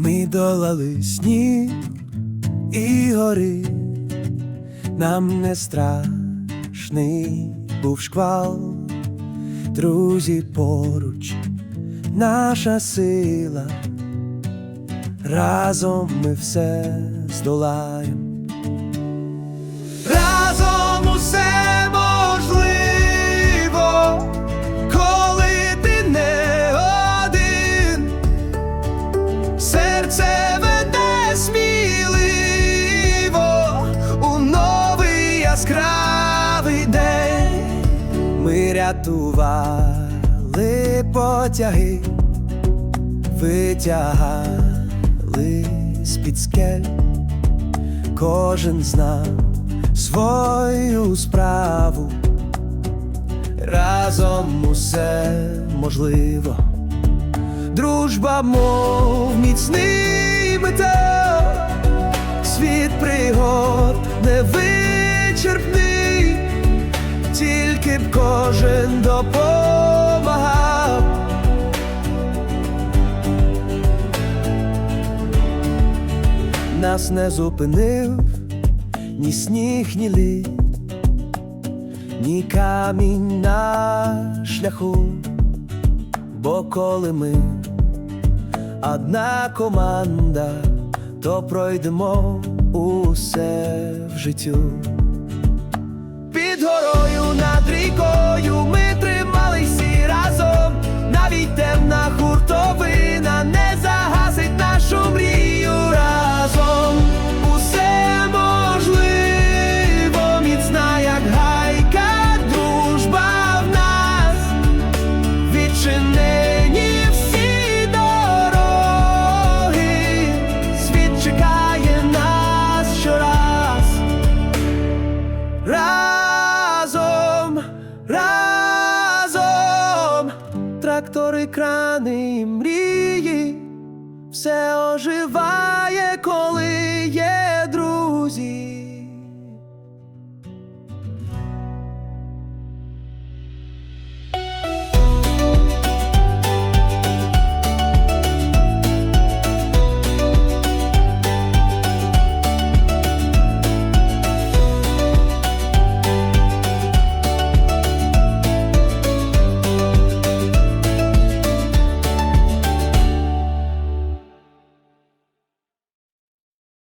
Ми долали сніг і гори, нам не страшний був шквал, друзі поруч, наша сила, разом ми все здолаємо. Разом усе яскравий день. Ми рятували потяги, витягали з-під скель. Кожен знав свою справу. Разом усе можливо. Дружба, мов міцний метал, світ пригод невичерпний, тільки б кожен допомагав. Нас не зупинив ні сніг, ні лід, ні камінь на шляху, бо коли ми одна команда, то пройдемо усе в життю. Горою над рікою трактори, крани, і мрії, все оживає,